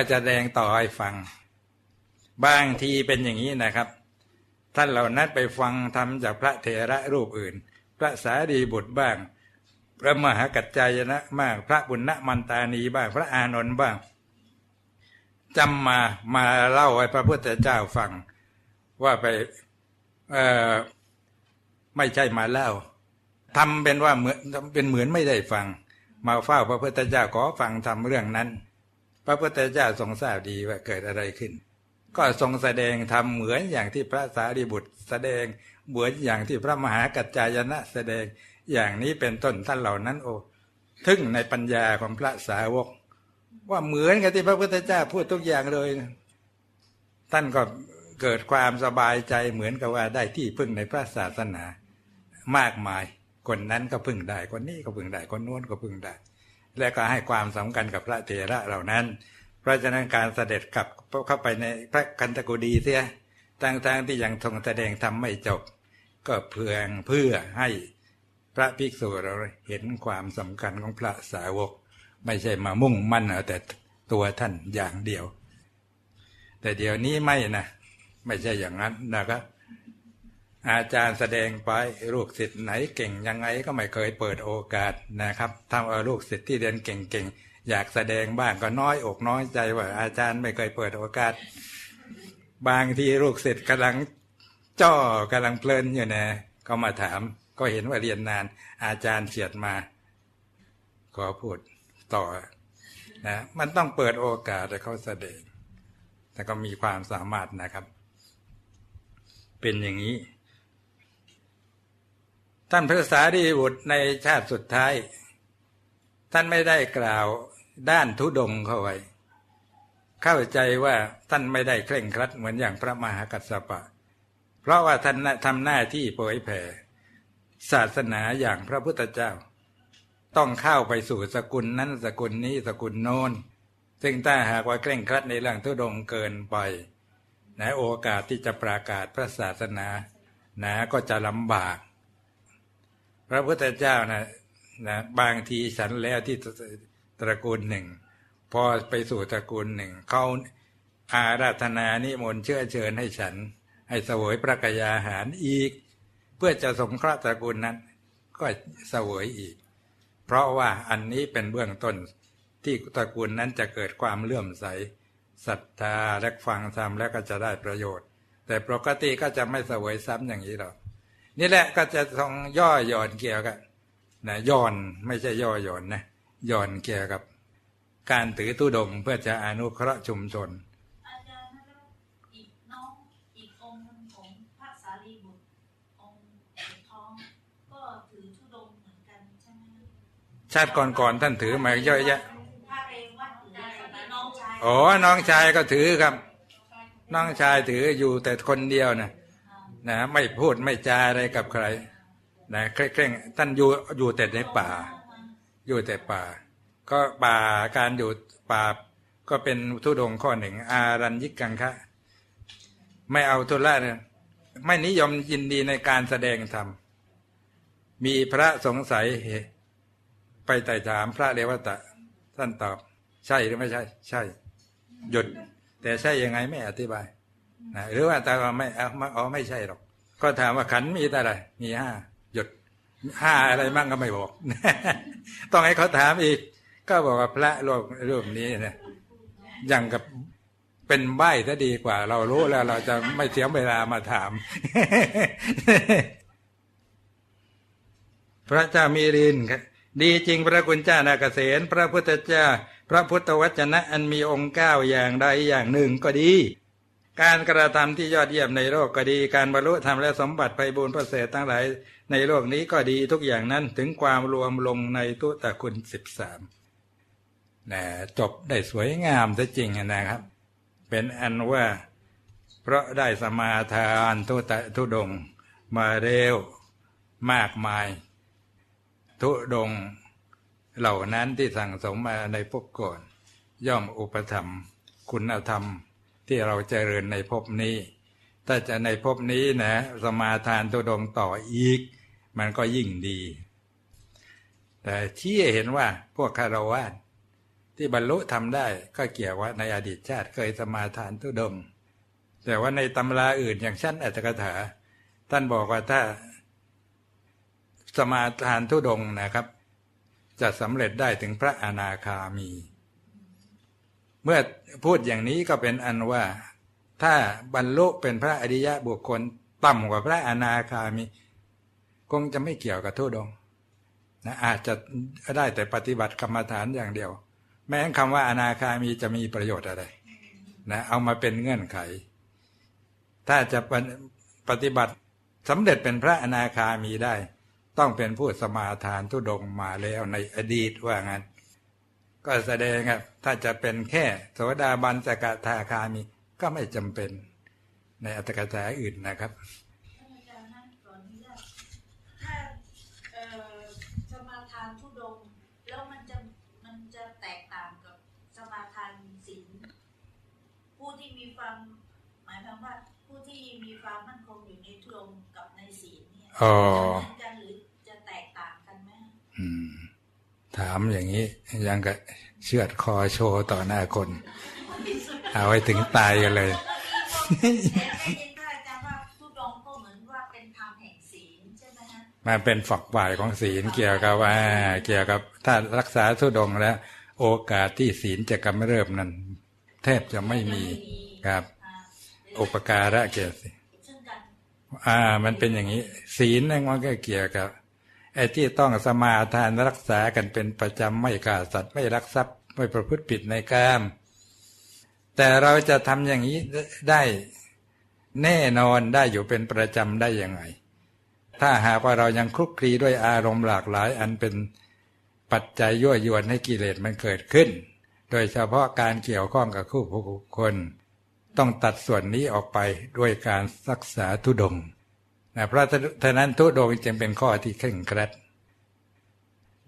ก็จะแสดงต่อให้ฟัง บางทีเป็นอย่างนี้นะครับ ท่านเหล่านั้นไปฟังธรรมจากพระเถระรูปอื่น พระสารีบุตรบ้าง พระมหากัจจายนะบ้างพระบุญณมันตานีบ้างพระอานนท์บ้างจำมามาเล่าให้พระพุทธเจ้าฟัง ว่าไปเอ่อไม่ใช่มาเล่าทำเป็นว่าเหมือนเป็นเหมือนไม่ได้ฟัง มาเฝ้าพระพุทธเจ้าขอฟังทำเรื่องนั้น พระพุทธเจ้าทรงทราบดีว่าเกิดอะไรขึ้น ก็ทรงแสดงทำเหมือนอย่างที่พระสารีบุตร แสดงเหมือนอย่างที่พระมหากัจจายนะแสดงอย่างนี้เป็นต้นท่านเหล่านั้นโอ้ทึ่งในปัญญาของพระสาวก ว่าเหมือนกับที่พระพุทธเจ้าพูดทุกอย่างเลย ท่านก็เกิดความสบายใจเหมือนกับว่าได้ที่พึ่งในพระศาสนามากมาย คนนั้นก็พึ่งได้ คนนี้ก็พึ่งได้ คนโน้นก็พึ่งได้ และก็ให้ความสำคัญกับพระเถระเหล่านั้น เพราะฉะนั้นการเสด็จกลับเข้าไปในพระคันตกุดีเสียทางๆที่ยังทรงแสดงทำไม่จบ ก็เพื่อเพื่อให้พระภิกษุเราเห็นความสำคัญของพระสาวก ไม่ใช่มามุ่งมั่นเอาแต่ตัวท่านอย่างเดียว แต่เดี๋ยวนี้ไม่นะ ไม่ใช่อย่างนั้นนะครับ อาจารย์แสดงไปลูกศิษย์ไหนเก่งยังไงก็ไม่เคยเปิดโอกาสนะครับทำเอาลูกศิษย์ที่เรียนเก่งๆอยากแสดงบ้างก็น้อยอกน้อยใจว่าอาจารย์ไม่เคยเปิดโอกาส บางทีลูกศิษย์กำลังจ้อกำลังเพลินอยู่นะก็มาถาม ก็เห็นว่าเรียนนาน อาจารย์เสียดมา ขอพูดต่อนะมันต้องเปิดโอกาสให้เขาแสดงแต่ก็มีความสามารถนะครับ เป็นอย่างนี้ ท่านพระสารีบุตรในชาติสุดท้าย ท่านไม่ได้กล่าวด้านทุดงเข้าไว้ เข้าใจว่าท่านไม่ได้เคร่งครัดเหมือนอย่างพระมหากัสสปะ เพราะว่าท่านทำหน้าที่เผยแผ่ศาสนาอย่างพระพุทธเจ้า ต้องเข้าไปสู่สกุลนั้นสกุลนี้สกุลโน้นซึ่งถ้าหากว่าเคร่งครัดในเรื่องทุดงเกินไปนะโอกาสที่จะประกาศพระศาสนานะก็จะลำบาก พระพุทธเจ้านะนะบางทีฉันแล้วที่ตระกูลหนึ่ง พอไปสู่ตระกูลหนึ่งเขาอาราธนานิมนต์เชื่อเชิญให้ฉัน ให้สวยพระกยาหารอีก เพื่อจะสงเคราะห์ตระกูลนั้น ก็เสวยอีก เพราะว่าอันนี้เป็นเบื้องต้นที่ตระกูลนั้นจะเกิดความเลื่อมใสศรัทธาและฟังธรรมแล้วก็จะได้ประโยชน์ แต่ปกติก็จะไม่เสวยซ้ำอย่างนี้หรอก นี่แหละก็จะต้องย่อหย่อนเกี่ยวกับนะย่อนไม่ใช่ย่อหย่อนนะย่อนเกี่ยวกับ การถือตุดงค์เพื่อจะอนุเคราะห์ชุมชนอาจารย์แล้วอีกน้องอีกองค์หนึ่งของพระสารีบุตรองค์เอกทองก็ถือธุดงค์เหมือนกันใช่ไหมชาติก่อนๆท่านถือมาเยอะแยะพระเรวัตถือแต่น้องชายอ๋อน้องชายก็ถือครับ น้องชายถืออยู่แต่คนเดียวนะ นะไม่พูดไม่จาอะไรกับใครนะเคร่งท่านอยู่อยู่แต่ในป่า อยู่แต่ป่า ก็ป่าการอยู่ป่าก็เป็นทุดงข้อหนึ่ง อารัญยิกังคะ ไม่เอาทุละเนี่ยไม่นิยมยินดีในการแสดงธรรม มีพระสงสัยไปไต่ถามพระเรวตะ ท่านตอบ ใช่หรือไม่ใช่ ใช่ หยุด แต่ใช่ยังไงไม่อธิบาย นะหรือว่าแต่ว่าไม่เอาไม่อ๋อไม่ใช่หรอก ก็ถามว่าขันมีแต่อะไร มีห้าหยุดห้าอะไรมั่งก็ไม่บอก ต้องให้เขาถามอีก ก็บอกว่าพระรูปรูปนี้เนี่ยอย่างกับเป็นใบ้ซะดีกว่า เรารู้แล้วเราจะไม่เสียเวลามาถาม พระเจ้ามีรินคดีจริงพระคุณเจ้านาเกษตพระพุทธเจ้า พระพุทธวจนะอันมีองค์เก้าอย่างใดอย่างหนึ่งก็ดี การกระทำที่ยอดเยี่ยมในโลกก็ดี การบรรลุธรรมและสมบัติไปบูรณ์ประเสริฐทั้งหลาย ในโลกนี้ก็ดีทุกอย่างนั้นถึงความรวมลงในตุตะคุณสิบสามนะจบได้สวยงามซะจริงนะครับ เป็นอันว่า เพราะได้สมาทานทุตะทุดง มาเร็วมากมาย ทุดงเหล่านั้นที่สั่งสมมาในภพก่อน ย่อมอุปถัมคุณธรรม ที่เราเจริญในภพนี้ ถ้าจะในภพนี้นะสมาทานทุดงต่ออีก มันก็ยิ่งดี แต่ที่เห็นว่าพวกคารวะที่บรรลุทำได้ก็เกี่ยวว่าในอดีตชาติเคยสมาทานทุดง แต่ว่าในตำราอื่นอย่างชั้นอัตถกถาท่านบอกว่าถ้าสมาทานทุดงนะครับ จะสำเร็จได้ถึงพระอนาคามี มื่อพูดอย่างนี้ก็เป็นอันว่า ถ้าบรรลุเป็นพระอริยะบุคคลต่ำกว่าพระอนาคามี คงจะไม่เกี่ยวกับทุดงนะอาจจะได้แต่ปฏิบัติกรรมฐานอย่างเดียว แม้คำว่าอนาคามีจะมีประโยชน์อะไรนะเอามาเป็นเงื่อนไข ถ้าจะปฏิบัติสำเร็จเป็นพระอนาคามีได้ ต้องเป็นผู้สมาทานทุดงมาแล้วในอดีตว่างั้น ก็แสดงครับถ้าจะเป็นแค่โสดาบันสกทาคามีก็ไม่จำเป็นในอัตถกถาอื่นนะครับท่านอาจารย์นะขออนุญาตถ้าเอ่อสมาทานทุดงค์แล้วมันจะมันจะแตกต่างกับสมาทานศีลผู้ที่มีความหมายความว่าผู้ที่มีความมั่นคงอยู่ในทุดงค์กับในศีลเนี่ย ถามอย่างนี้ยังกับเชือดคอโชว์ต่อหน้าคน เอาไว้ถึงตายกันเลยได้ยินท่านอาจารย์ว่าทุดงค์ก็เหมือนว่าเป็นธรรมแห่งศีลใช่ไหมฮะมาเป็นฝักฝ่ายของศีลเกี่ยวกับว่า เกี่ยวกับถ้ารักษาทุดงค์แล้ว โอกาสที่ศีลจะกำเริบนั้น แทบจะไม่มีครับอ่าอุปการะเกี่ยวสิซึ่งกันอ่า มันเป็นอย่างนี้ ศีลนั่นมันก็เกี่ยวกับ ไอ้ที่ต้องสมาทานรักษากันเป็นประจำไม่ฆ่าสัตว์ไม่รักทรัพย์ไม่ประพฤติผิดในกาม แต่เราจะทำอย่างนี้ได้แน่นอนได้อยู่เป็นประจำได้ยังไง ถ้าหากว่าเรายังคลุกคลีด้วยอารมณ์หลากหลาย อันเป็นปัจจัยยั่วยวนให้กิเลสมันเกิดขึ้น โดยเฉพาะการเกี่ยวข้องกับคู่บุคคลต้องตัดส่วนนี้ออกไปด้วยการรักษาทุดง นะเพราะฉะนั้นทุดงจึงเป็นข้อที่เคร่งครัด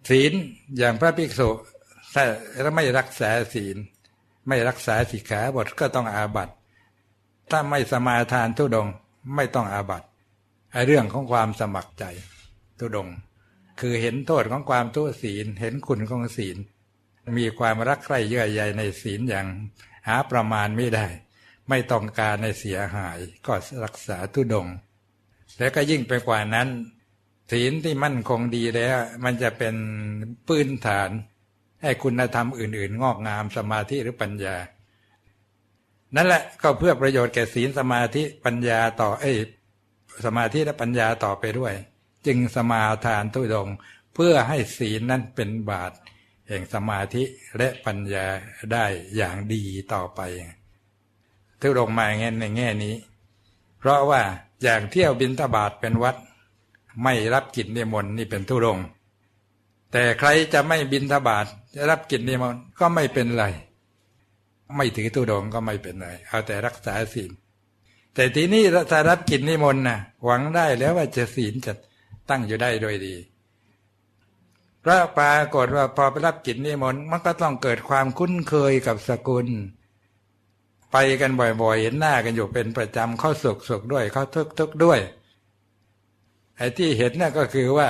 ศีลอย่างพระภิกษุถ้าไม่รักษาศีล ไม่รักษาสิกขาบทก็ต้องอาบัติ ถ้าไม่สมาทานทุดงไม่ต้องอาบัติเรื่องของความสมัครใจทุดง คือเห็นโทษของความทุศีล เห็นคุณของศีล มีความรักใคร่เยื่อใยในศีลอย่างหาประมาณไม่ได้ ไม่ต้องการในเสียหายก็รักษาทุดง แล้วก็ยิ่งไปกว่านั้น ศีลที่มั่นคงดีแล้ว มันจะเป็นพื้นฐาน ให้คุณธรรมอื่น ๆ งอกงามสมาธิหรือปัญญา นั่นแหละก็เพื่อประโยชน์แก่ศีลสมาธิปัญญาต่อเอ้สมาธิและปัญญาต่อไปด้วย จึงสมาทานทุดง เพื่อให้ศีลนั้นเป็นบาตแห่งสมาธิและปัญญาได้อย่างดีต่อไปทุดงมาอย่างนี้ในแง่นี้ เพราะว่าอย่างเที่ยวบินทบาทเป็นวัด ไม่รับกิจนิมนต์นี่เป็นทุดงแต่ใครจะไม่บินทบาทจะรับกิจนิมนต์ก็ไม่เป็นไร ไม่ถือตุดงก็ไม่เป็นไร เอาแต่รักษาศีลแต่ทีนี้ถ้ารับกิจนิมนต์นะหวังได้แล้วว่าจะศีลจะตั้งอยู่ได้โดยดีพระปรากฏว่าพอไปรับกิจนิมนต์มันก็ต้องเกิดความคุ้นเคยกับสกุล ไปกันบ่อยๆ เห็นหน้ากันอยู่เป็นประจำเขาสุขสุขด้วยเขาทุกทุกด้วยไอ้ที่เห็นน่ะก็คือว่า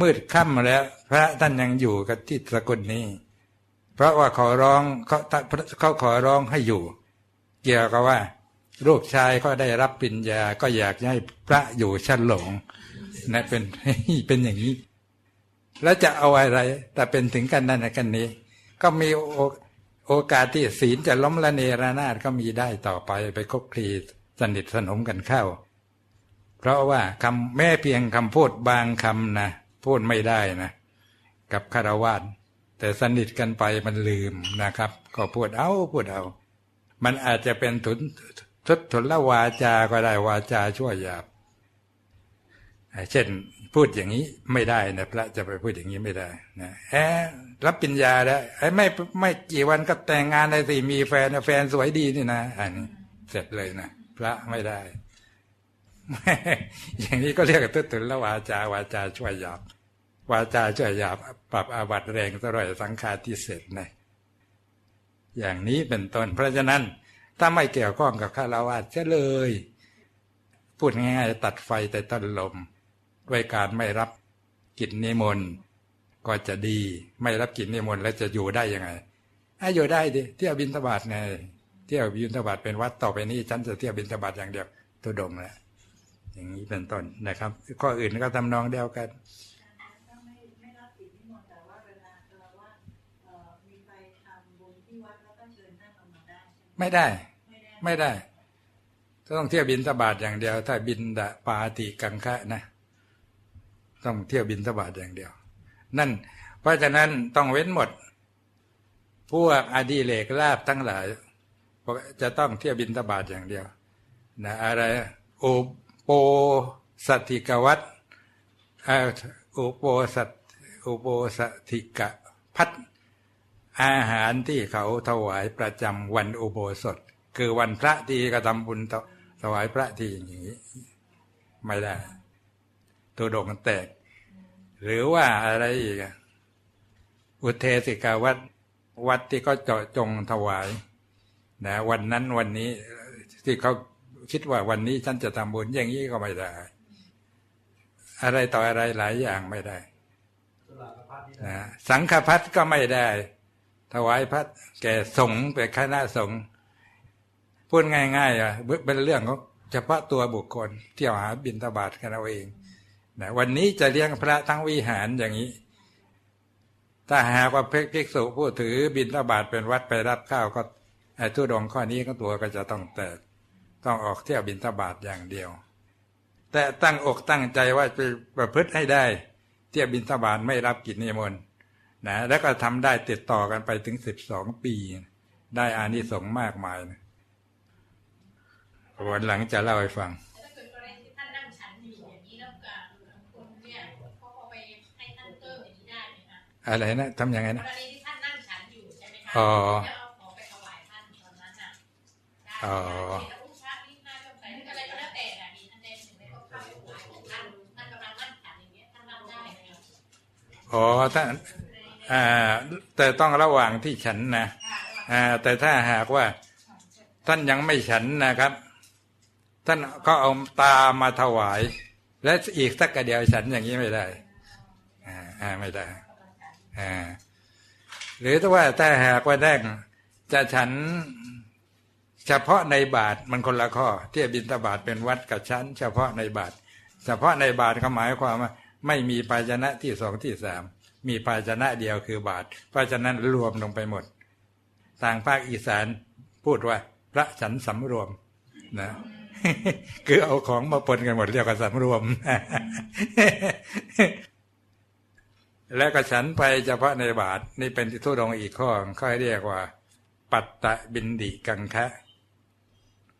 มืดค่ำแล้ว พระท่านยังอยู่กับที่สกุลนี้ เพราะว่าขอร้องเขาเขาขอร้องให้อยู่ เกี่ยวกับว่าลูกชายก็ได้รับปิญญาก็อยากให้พระอยู่ชั้นหลงนะเป็นเป็นอย่างนี้ แล้วจะเอาอะไร แต่เป็นถึงกันนั่นกันนี้ ก็มีโอ โอกาสที่ศีลจะล้มละเนระนาดก็มีได้ต่อไปไปคบคลีสนิทสนมกันเข้า เพราะว่าคำแม่เพียงคำพูดบางคำนะพูดไม่ได้นะ กับคารวาสแต่สนิทกันไปมันลืมนะครับ ก็พูดเอาพูดเอา มันอาจจะเป็นทุนทุทุนละวาจาก็ได้วาจาชั่วหยาบ เช่น พูดอย่างนี้ไม่ได้นะพระจะไปพูดอย่างนี้ไม่ได้นะแอบรับปัญญาแล้วไอ้ไม่ไม่กี่วันก็แต่งงานได้สิมีแฟนแฟนสวยดีนี่นะอันนี้เสร็จเลยนะพระไม่ได้ อย่างนี้ก็เรียกว่าทุตุนละวาจาวาจาช่วยหยาบวาจาช่วยหยาบปรับอาบัตแรงตร่อยสังฆาทิเศษนะอย่างนี้เป็นต้นเพราะฉะนั้น ถ้าไม่เกี่ยวข้องกับฆราวาสจะเลย พูดง่ายๆตัดไฟแต่ต้นลม ด้วยการไม่รับกิจนิมนต์ก็จะดี ไม่รับกิจนิมนต์แล้วจะอยู่ได้ยังไงให้อยู่ได้ดิเที่ยวบินทบาทไงเที่ยวบินทบาทเป็นวัดต่อไปนี้ฉันจะเที่ยวบินทบาทอย่างเดียวทุดงแหละอย่างนี้เป็นต้นนะครับ ข้ออื่นก็ทำนองเดียวกันไม่ได้ไม่ได้ไม่ได้ ไม่ได้ต้องเที่ยวบินทบาทอย่างเดียว ถ้าบินดาปาติกังคะนะ ต้องเที่ยวบินทบาทอย่างเดียว นั่น เพราะฉะนั้นต้องเว้นหมด พวกอดีเลกลาบทั้งหลายจะต้องเที่ยวบินทบาทอย่างเดียวนะอะไรโอโปสัตถิกวัตอโอโปสัตโอโปสัตถิกะพัดอาหารที่เขาถวายประจำวันอุโบสถ คือวันพระที่กระทำบุญถถวายพระที่อย่างนี้ ไม่ได้ ตัวโด่งมันแตก หรือว่าอะไรอีกอะอุเทสิกาวัดวัดที่เขาเจาะจงถวายนะวันนั้นวันนี้ที่เขาคิดว่าวันนี้ฉันจะทำบุญอย่างนี้ก็ไม่ได้ อะไรต่ออะไรหลายอย่างไม่ได้นะสังฆพัดก็ไม่ได้ ถวายพัดแก่สงฆ์เป็นคณะสงฆ์พูดง่ายๆอะเป็นเรื่องของเฉพาะตัวบุคคล เที่ยวหาบิณฑบาตกันเอาเอง นะวันนี้จะเลี้ยงพระทั้งวิหารอย่างนี้ ถ้าหากว่าภิกษุผู้ถือบิณฑบาตเป็นวัดไปรับข้าวก็ไอ้ทุดงข้อนี้ก็ตัวก็จะต้องแตกต้องออกเที่ยวบิณฑบาตอย่างเดียว แต่ตั้งอกตั้งใจว่าจะประพฤติให้ได้ เที่ยวบิณฑบาตไม่รับกิจนิมนต์นะแล้วก็ทำได้ติดต่อกันไปถึงสิบสองปี ได้อานิสงส์มากมายนะวันหลังจะเล่าให้ฟัง อะไรนะทำยังไงกนะรณีที่ท่านนั่งฉันอยู่ใช่ไหมคะอ๋อแล้วเอาของไปถวายท่านตอนนั้นน่ะได้อ๋อแต่อุ้มพระนี่น่าจะใส่หรืออะไรก็แล้วแต่น่ะมีท่านเด่นหรือไม่ก็เข้าไปถวายของท่านท่านกำลังนั่งฉันอย่างเงี้ยท่านรับได้ไหมคะอ๋อถ้าอ่าแต่ต้องระหว่างที่ฉันนะค่ะอ่าแต่ถ้าหากว่าท่านยังไม่ฉันนะครับ ท่านก็เอาตามาถวาย และอีกสักกระเดียวฉันอย่างนี้ไม่ได้ อ่าอ่าไม่ได้อ่า หรือถ้าว่าถ้าหากว่าได้จะฉันเฉพาะในบาทมันคนละข้อที่บินตบาทเป็นวัดกับฉันเฉพาะในบาท เฉพาะในบาทก็หมายความว่า ไม่มีภาชนะที่สองที่สามมีภาชนะเดียวคือบาท เพราะฉะนั้นรวมลงไปหมดทางภาคอีสานพูดว่า พระฉันสำรวมนะคือเอาของมาปนกันหมดเรียกว่าสำรวม แล้วก็ฉันไปเฉพาะในบาทนี่เป็นที่ทุดงอีกข้อเขาเรียกว่า ปัตตะบินดิกังคะ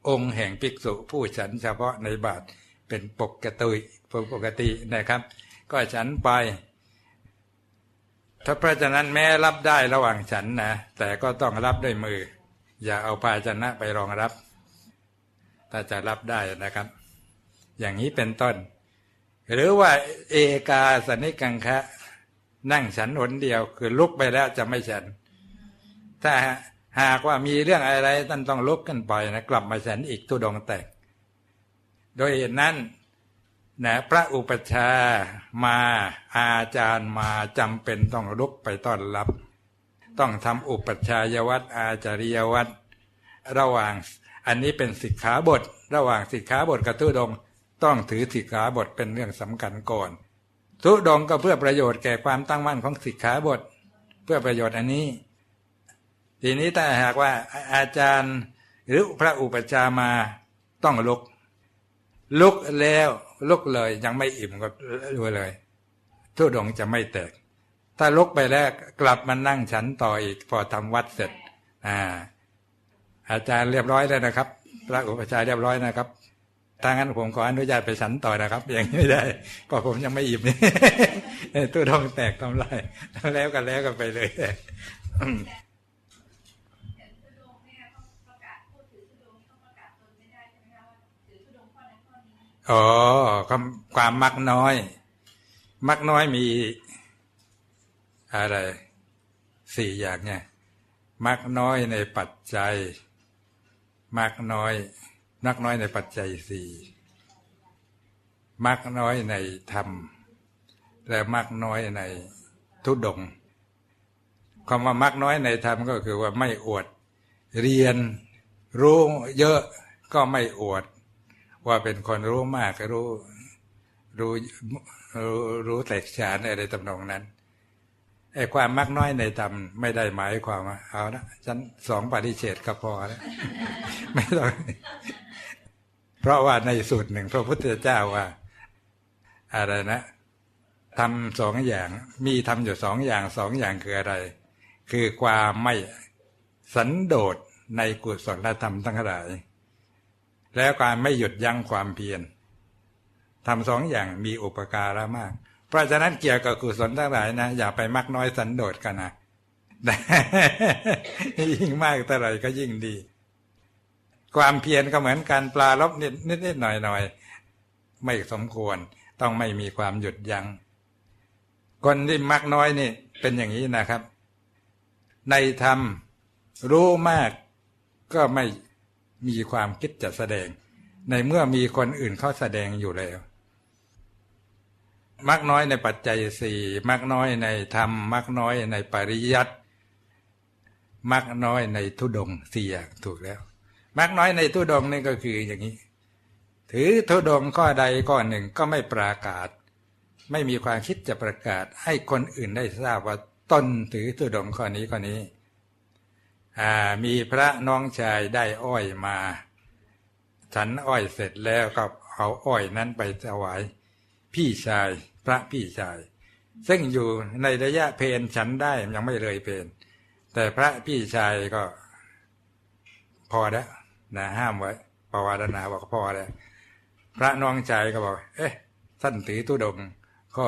องค์แห่งภิกษุผู้ฉันเฉพาะในบาทเป็นปกติปกตินะครับ ก็ฉันไป ถ้าเพราะฉะนั้นแม้รับได้ระหว่างฉันนะ แต่ก็ต้องรับด้วยมือ อย่าเอาภาชนะไปรองรับ ถ้าจะรับได้นะครับ อย่างนี้เป็นต้น หรือว่าเอกาสนิกังคะ นั่งฉันหนเดียว คือลุกไปแล้วจะไม่ฉัน ถ้าหากว่ามีเรื่องอะไรท่านต้องลุกขึ้นไปนะกลับมาฉันอีกทุดงแตก โดยเหตุนั้นนะพระอุปชามาอาจารย์มาจำเป็นต้องลุกไปต้อนรับ ต้องทำอุปชายวัดอาจาริยวัดระหว่างอันนี้เป็นสิกขาบท ระหว่างสิกขาบทกับทุดง ต้องถือสิกขาบทเป็นเรื่องสำคัญก่อน ทุดงก็เพื่อประโยชน์แก่ความตั้งมั่นของสิกขาบท เพื่อประโยชน์อันนี้ ทีนี้ถ้าหากว่าอาจารย์หรือพระอุปชามาต้องลุก ลุกแล้วลุกเลยยังไม่อิ่มก็ดูเลยทุดงจะไม่แตก ถ้าลุกไปแล้วกลับมานั่งฉันต่ออีก พอทำวัดเสร็จ อ่า อาจารย์เรียบร้อยแล้วนะครับ พระอุปชายเรียบร้อยนะครับ ถ้างั้นผมขออนุญาตไปฉันต่อนะครับ อย่างนี้ไม่ได้เพราะผมยังไม่อิ่มทุดงค์แตกทำลายแล้วกันแล้วกันไปเลยอ๋อความความมักน้อย มักน้อยมี อะไรสี่อย่างเนี่ย มักน้อยในปัจจัย มักน้อย มักน้อยในปัจจัยสี่มักน้อยในธรรม และมักน้อยในทุดงค์คำว่ามักน้อยในธรรมก็คือว่าไม่อวด เรียนรู้เยอะก็ไม่อวด ว่าเป็นคนรู้มากรู้รู้รู้รู้แตกฉานอะไรตำนองนั้นไอ้ความมักน้อยในธรรมไม่ได้หมายความว่าเอาละฉันสองปฏิเสธก็พอแล้วไม่ต้อง เพราะว่าในสูตรหนึ่งพระพุทธเจ้าว่า อะไรนะทำสองอย่างมีทำอยู่สองอย่างสองอย่างคืออะไร คือความไม่สันโดษในกุศลธรรมทั้งหลาย แล้วการไม่หยุดยั้งความเพียรทำสองอย่างมีอุปการะมาก เพราะฉะนั้นเกี่ยวกับกุศลทั้งหลายนะ อย่าไปมักน้อยสันโดษกันนะยิ่งมากเท่าไหร่ก็ยิ่งดี ความเพียรก็เหมือนการปลาลบนิดนิดนิดหน่อยหน่อยไม่สมควร ต้องไม่มีความหยุดยัง้งคนที่มักน้อยนี่ เป็นอย่างนี้นะครับ ในธรรมรู้มากก็ไม่มีความคิดจะแสดง ในเมื่อมีคนอื่นเขาแสดงอยู่แล้วมักน้อยในปัจจัยสี่มักน้อยในธรรมมักน้อยในปริยัติมักน้อยในทุดงสี่อย่างถูกแล้ว มักน้อยในทุดงนี่ก็คืออย่างนี้ ถือทุดงข้อใดข้อหนึ่งก็ไม่ปรากาศ ไม่มีความคิดจะประกาศ ให้คนอื่นได้ทราบว่าตนถือทุดงข้อนี้ข้อนี้มีพระน้องชายได้อ้อยมา ฉันอ้อยเสร็จแล้วก็เอาอ้อยนั้นไปถวาย พี่ชายพระพี่ชาย ซึ่งอยู่ในระยะเพนฉันได้ยังไม่เลยเพนแต่พระพี่ชายก็พอแล้ว นะห้ามไว้ปวารณาบอกพ่อแล้วพระน้องชายก็บอก เอ๊ะท่านถือตุดงก็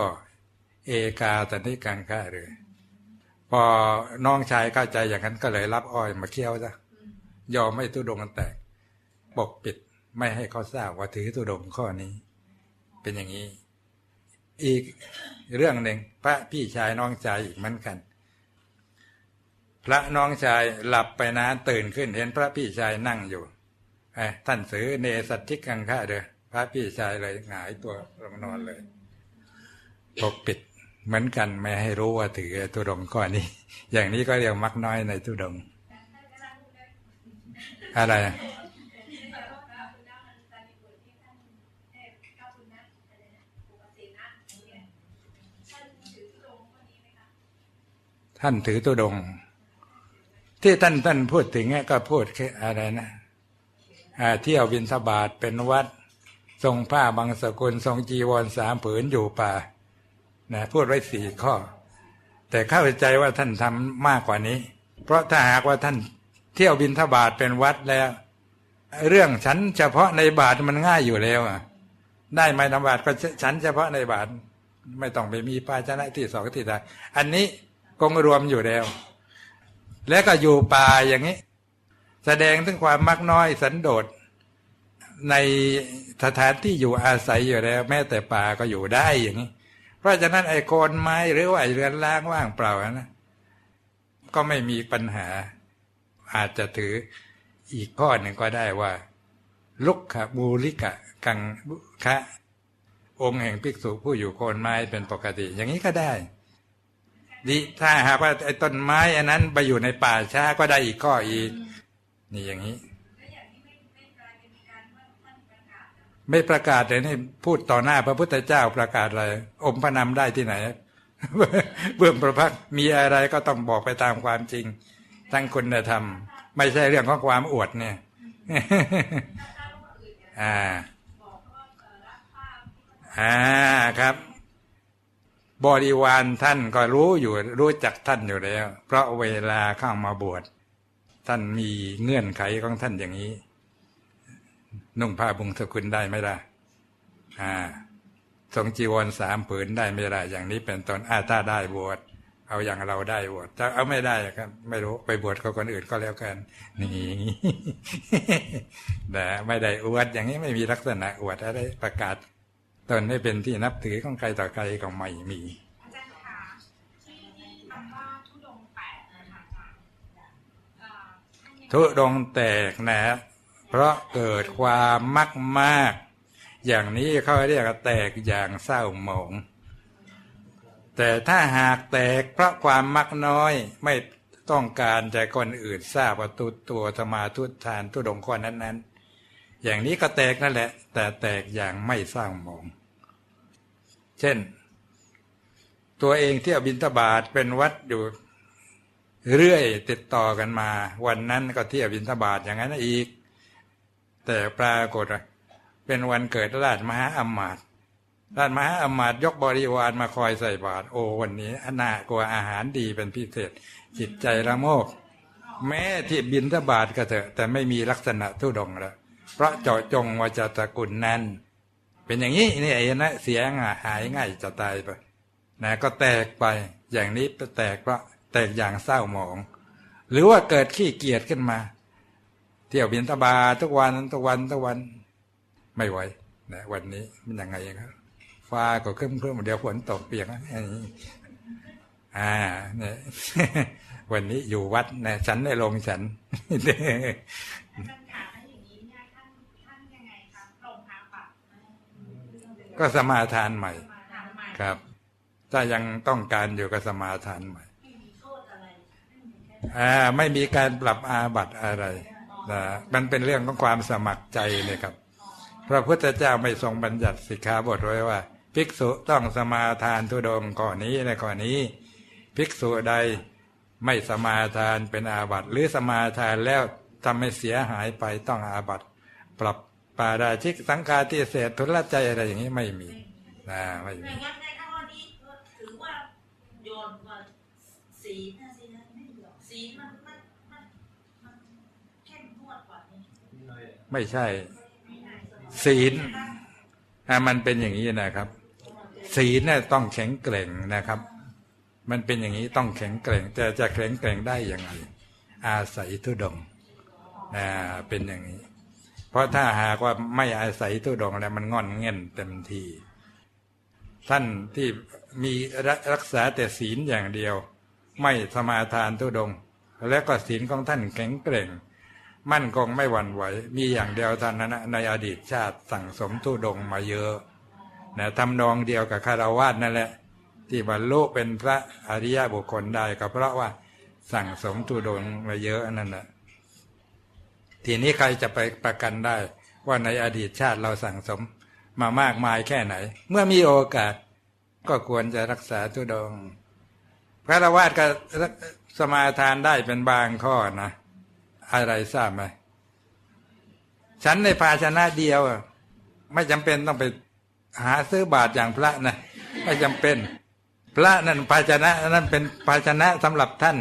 เอกาตนิกังค่าเลยพอน้องชายเข้าใจอย่างนั้นก็เลยรับอ้อยมาเคี้ยวซะยอมไม่ตุดงกันแตกปกปิดไม่ให้เขาทราบว่าถือตุดงข้อนี้ เป็นอย่างนี้ อีกเรื่องหนึ่งพระพี่ชายน้องชายอีกเหมือนกัน พระน้องชายหลับไปนาตื่นขึ้นเห็นพระพี่ชายนั่งอยู่ ท่านสือเนสัตทิกังค่าเด้อพระพี่ชายเลยหงายตัวลงนอนเลยปกปิดเหมือนกันไม่ให้รู้ว่าถือตุดงค์ข้อนี้ อย่างนี้ก็เรียกมักน้อยในตุดง อะไรท่านถือตุดง ที่ท่านท่านพูดถึงเนี่ยก็พูดแค่อะไรนะ เที่ยวบินสบาทเป็นวัด ทรงผ้าบางสกุล ทรงจีวรสามผืนอยู่ป่านะพูดไว้สี่ข้อ แต่เข้าใจว่าท่านทำมากกว่านี้ เพราะถ้าหากว่าท่านเที่ยวบินทบาทเป็นวัดแล้ว เรื่องฉันเฉพาะในบาทมันง่ายอยู่แล้วอะได้ไหมนบาทก็ฉันเฉพาะในบาทไม่ต้องไปมีภาชนะที่สองที่ใดอันนี้คงรวมอยู่แล้ว แล้วก็อยู่ป่าอย่างนี้ แสดงถึงความมักน้อยสันโดษในสถานที่อยู่อาศัยอยู่แล้ว แม้แต่ป่าก็อยู่ได้อย่างนี้ เพราะฉะนั้นไอ้โคนไม้หรือว่าไอ้เรือนร่างว่างเปล่านะก็ไม่มีปัญหา อาจจะถืออีกข้อหนึ่งก็ได้ว่า ลุกขบูริกะ กังคะองค์แห่งภิกษุผู้อยู่โคนไม้เป็นปกติ อย่างนี้ก็ได้ดีถ้าหากว่าไอ้ต้นไม้อันนั้นไปอยู่ในป่าช้าก็ได้อีกข้ออีก นี่อย่างนี้ ไม่ประกาศเลยนี่พูดต่อหน้าพระพุทธเจ้าประกาศอะไรอมพระนามได้ที่ไหนเบื้องประพักมีอะไรก็ต้องบอกไปตามความจริงทั้งคุณธรรม ไม่ใช่เรื่องของความอวดเนี่ยอ่าอ่าครับ บริวารท่านก็รู้อยู่รู้จักท่านอยู่แล้ว เพราะเวลาเข้ามาบวช ท่านมีเงื่อนไขของท่านอย่างนี้ นุ่งผ้าบุงสกุลได้ไหมล่ะอ่าทรงจีวรสามผืนได้ไหมล่ะอย่างนี้เป็นต้นอาถ้าได้บวชเอาอย่างเราได้บวชถ้าเอาไม่ได้ครับ ไม่รู้ไปบวชกับคนอื่นก็แล้วกัน นี่แต่ไม่ได้อวดอย่างนี้ไม่มีลักษณะอวดอะไรประกาศ ตนให้เป็นที่นับถือของใครต่อใครก็ไม่มี ทุดงแตกนะ เพราะเกิดความมักมาก อย่างนี้เขาเรียกแตกอย่างเศร้าหมอง แต่ถ้าหากแตกเพราะความมักน้อยไม่ต้องการใจคนอื่นทราบว่าตัวตัวสมาทุตทานทุดงข้อนั้นๆ อย่างนี้ก็แตกนั่นแหละ แต่แตกอย่างไม่สร้างหมอง เช่น ตัวเองที่อบินทบาทเป็นวัดอยู่ เรื่อยติดต่อกันมา วันนั้นก็เที่ยวบินทบาทอย่างนั้นอีก แต่ปรากฏเป็นวันเกิดราชมหาอมาตย์ราชมหาอมาตย์ยกบริวารมาคอยใส่บาตรโอ้วันนี้อนากว่าอาหารดีเป็นพิเศษ จิตใจละโมบแม้ที่บินทบาทก็เถอะแต่ไม่มีลักษณะทุดงแล้วเพราะเจาะจงว่าจะตระกุลนั้น เป็นอย่างนี้นี่ไอ้นะเสียงหายง่ายจะตายไปนะก็แตกไปอย่างนี้แตกเพราะ แตกอย่างเศร้าหมอง หรือว่าเกิดขี้เกียจขึ้นมา เที่ยวบินทบาทุกวันทุกวันทุกวัน ไม่ไหวนะวันนี้มันยังไงครับฟ้าก็ครึ้มครึ้มเดี๋ยวฝนตกเปียกนะอย่างนี้อ่าเนี่ยวันนี้อยู่วัดนะฉันได้ลงฉันท่านถามว่าอย่างนี้เนี่ยท่านท่านยังไงครับลงอก็สมาทานใหม่ ครับ ถ้ายังต้องการอยู่ก็สมาทานใหม่ ไม่มีโทษอะไร อ่า ไม่มีการปรับอาบัติอะไรนะมันเป็นเรื่องของความสมัครใจเลยครับ พระพุทธเจ้าไม่ทรงบัญญัติสิกขาบทไว้ว่า ภิกษุต้องสมาทานทุดงข้อนี้และข้อนี้ ภิกษุใดไม่สมาทานเป็นอาบัติหรือสมาทานแล้วทำให้เสียหายไปต้องอาบัติ ปรับปาราชิกสังฆาทิเศษทุลใจอะไรอย่างนี้ไม่มีนะไม่มีในข้อนี้ถือว่าโยนว่าศีลนะสินะไม่หรอกศีลมันมันมันมันเข้มงวดกว่านี้ ไม่ใช่ ศีลอะมันเป็นอย่างนี้นะครับ ศีลเนี่ยต้องแข็งแกร่งนะครับ มันเป็นอย่างนี้ต้องแข็งแกร่ง แต่จะแข็งแกร่งได้ยังไงอาศัยทุดงค์อ่าเป็นอย่างนี้ เพราะถ้าหากว่าไม่อาศัยทุดงแล้วมันงอนเง่นเต็มทีท่านที่มีรักษาแต่ศีลอย่างเดียว ไม่สมาทานทุดง และก็ศีลของท่านแข็งแกร่ง มั่นคงไม่หวั่นไหว มีอย่างเดียวเท่านั้นะในอดีตชาติสั่งสมทุดงมาเยอะนะทำนองเดียวกับคารวาสนั่นแหละ ที่บรรลุเป็นพระอริยบุคคลได้ก็เพราะว่าสั่งสมทุดงมาเยอะนั่นแหละทีนี้ใครจะไปประกันได้ ว่าในอดีตชาติเราสั่งสมมามากมายแค่ไหน เมื่อมีโอกาสก็ควรจะรักษาทุดงค์พระวาสก็สมาทานได้เป็นบางข้อนะ อะไรทราบไหมฉันในภาชนะเดียวไม่จำเป็นต้องไปหาซื้อบาทอย่างพระนะไม่จำเป็น พระนั่นภาชนะนั่นเป็นภาชนะสำหรับท่าน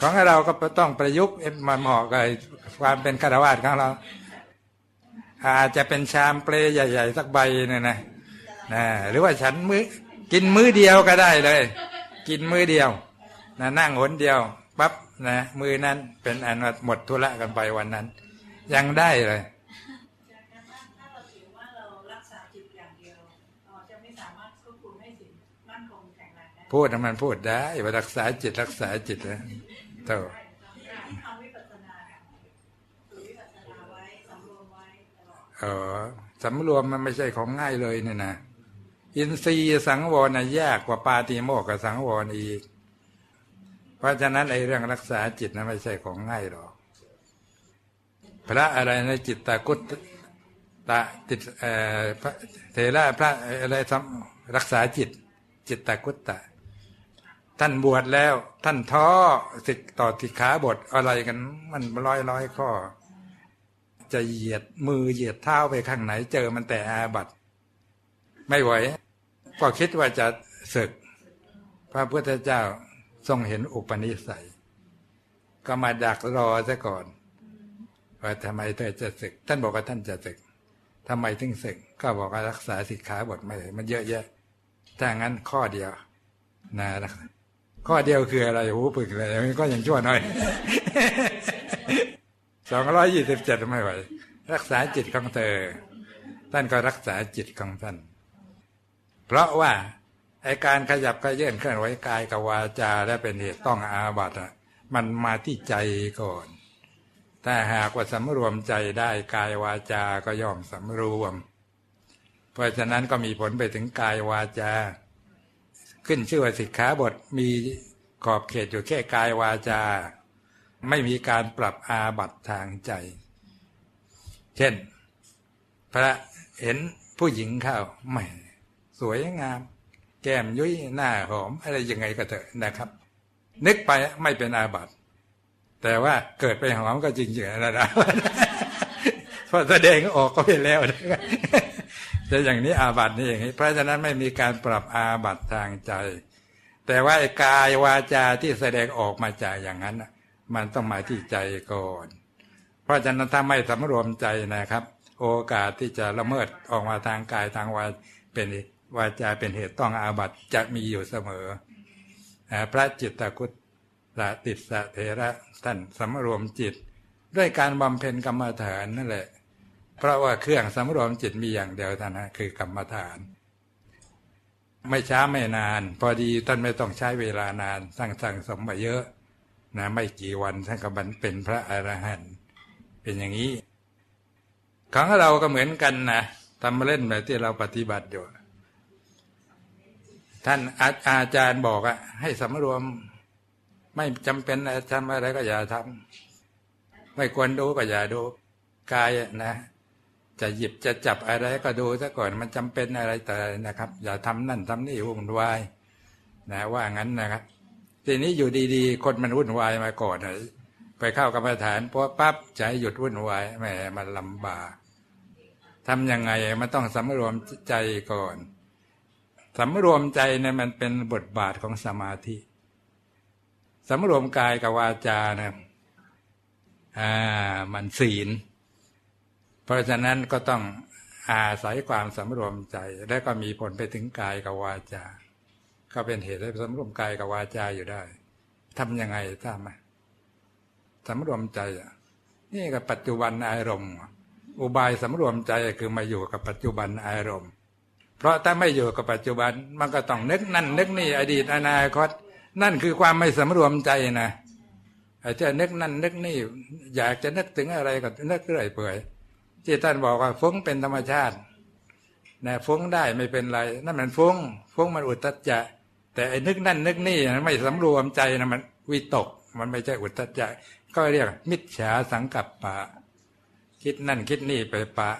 ของเราก็ต้องประยุกต์มาเหมาะกับความเป็นคารวะของเรา อาจจะเป็นชามเปลใหญ่ ๆ สักใบเนี่ยนะนะหรือว่าฉันมือ้อกินมื้อเดียวก็ได้เลย กินมื้อเดียวนะนั่งหนเดียว ปั๊บนะมือนั้นเป็นอันว่าหมดธุระกันไปวันนั้น ยังได้เลยถ้าเราถือว่าเรารักษาจิตอย่างเดียวเราจะไม่สามารถควบคุมให้สิ่งมั่นคงแข็งแรงได้พูดให้มันพูดได้ว่ารักษาจิตรักษาจิตนะเท่าที่ทำวิปัสสนาฝึกวิปัสสนาไว้สำรวมไว้ตลอดเออสำรวมมันไม่ใช่ของง่ายเลยเนี่ยนะ อินทรีย์สังวรนะยากกว่าปาติโมกข์กับสังวรอีก เพราะฉะนั้นไอ้เรื่องรักษาจิตนะไม่ใช่ของง่ายหรอกพระอะไรในจิตตากุตตะติดเออพระเถระพระอะไรทำรักษาจิต จิตตากุตตะ ท่านบวชแล้ว ท่านท้อสิกต่อสิขาบทอะไรกัน มันร้อยร้อยข้อ จะเหยียดมือเหยียดเท้าไปข้างไหน เจอมันแต่อาบัตไม่ไหว ก็คิดว่าจะศึก พระพุทธเจ้า ทรงเห็นอุปนิสัย ก็มาดักรอซะก่อน ว่าทำไมเธอจะศึก ท่านบอกว่าท่านจะศึกทำไมถึงศึก ก็บอกว่ารักษาสิกขาบทไม่ได้มันเยอะแยะถ้างั้นข้อเดียวนะข้อเดียวคืออะไรหูปึกเลยมันก็ยังชั่วหน่อยสองร้อยยี่สิบเจ็ดไม่ไหว รักษาจิตของเธอ ท่านก็รักษาจิตของท่าน เพราะว่า ไอการขยับขยื่นเคลื่อนไหวกายกับวาจาและเป็นเหตุต้องอาบัตอะมันมาที่ใจก่อนถ้าหากว่าสำรวมใจได้กายวาจาก็ย่อมสำรวม เพราะฉะนั้นก็มีผลไปถึงกายวาจา ขึ้นชื่อว่าสิกขาบทมีขอบเขตอยู่แค่กายวาจา ไม่มีการปรับอาบัตทางใจ เช่น พระเห็นผู้หญิงเข้าแหม่ สวยงาม ก้มยุ้ยหน้าหอม อะไรยังไงก็เถอะนะครับ นึกไปไม่เป็นอาบัติแต่ว่าเกิดไปหอมก็จริงๆนะนะเพราะแสดงออกก็ไปแล้วนะครับจะอย่างนี้อาบัตินี่อย่างนี้เพราะฉะนั้นไม่มีการปรับอาบัติทางใจ แต่ว่าไอ้กายวาจาที่แสดงออกมาจากอย่างนั้นมันต้องมาที่ใจก่อน เพราะฉะนั้นถ้าไม่สำรวมใจนะครับ โอกาสที่จะละเมิดออกมาทางกายทางวาเป็น วาจาเป็นเหตุต้องอาบัติจะมีอยู่เสมอ พระจิตตคุตตติสะเถระท่านสำรวมจิต ด้วยการบำเพ็ญกรรมฐานนั่นแหละ เพราะว่าเครื่องสำรวมจิตมีอย่างเดียวท่านั้นคือกรรมฐาน ไม่ช้าไม่นาน พอดีท่านไม่ต้องใช้เวลานานสั่งสั่งสมมาเยอะนะไม่กี่วันท่านก็บรรเป็นพระอรหันต์เป็นอย่างนี้ ของเราก็เหมือนกันนะทำเล่นแบบที่เราปฏิบัติอยู่ ท่านอาอาจารย์บอกอะให้สำรวม ไม่จำเป็นทำอะไรก็อย่าทำไม่ควรดูก็อย่าดูกายนะ จะหยิบจะจับอะไรก็ดูซะก่อนมันจำเป็นอะไรแต่นะครับ อย่าทำนั่นทำนี่วุ่นวายนะว่างั้นนะครับ ทีนี้อยู่ดีๆ คนมันวุ่นวายมาก่อนไปเข้ากรรมฐานพอปั๊บใจหยุดวุ่นวายแหมมันลำบากทำยังไงมันต้องสำรวมใจก่อน สำรวมใจเนี่ยมันเป็นบทบาทของสมาธิสำรวมกายกับวาจานะอ่ามันศีล เพราะฉะนั้นก็ต้องอาศัยความสำรวมใจ และก็มีผลไปถึงกายกับวาจา ก็เป็นเหตุให้สำรวมกายกับวาจาอยู่ได้ทำยังไงทราบไหมสำรวมใจอะนี่กับปัจจุบันอารมณ์ อุบายสำรวมใจคือมาอยู่กับปัจจุบันอารมณ์ เพราะถ้าไม่อยู่กับปัจจุบันมันก็ต้องนึกนั่นนึกนี่อดีตอนาคต นั่นคือความไม่สำรวมใจนะไอ้เจ้านึกนั่นนึกนี่ อยากจะนึกถึงอะไรก็นึกเรื่อยเปื่อยที่ท่านบอกว่าฟุ้งเป็นธรรมชาตินะฟุ้งได้ไม่เป็นไร นั่นมันฟุ้งฟุ้งมันอุตตัจจะ แต่ไอ้นึกนั่นนึกนี่ไม่สำรวมใจนะมันวิตก มันไม่ใช่อุตตัจจะ ก็เรียก มิจฉาสังกัปปะ คิดนั่นคิดนี่ไปปะ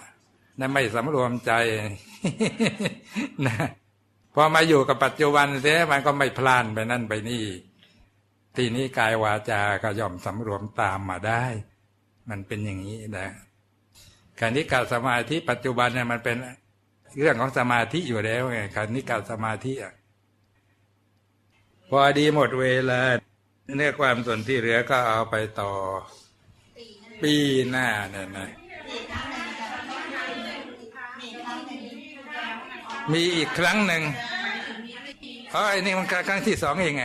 นั่นไม่สำรวมใจนะพอมาอยู่กับปัจจุบันเสียมันก็ไม่พลานไปนั่นไปนี่ ทีนี้กายวาจาก็ย่อมสำรวมตามมาได้ มันเป็นอย่างนี้นะคณิกาสมาธิปัจจุบันเนี่ยมันเป็นเรื่องของสมาธิอยู่แล้วไงคณิกาสมาธิอะพอดีหมดเวลาเนื้อความส่วนที่เหลือก็เอาไปต่อ ปีหน้าเนี่ยนะ มีอีกครั้งหนึ่งเพราะไอ้นี่มันครั้งที่สองเองไง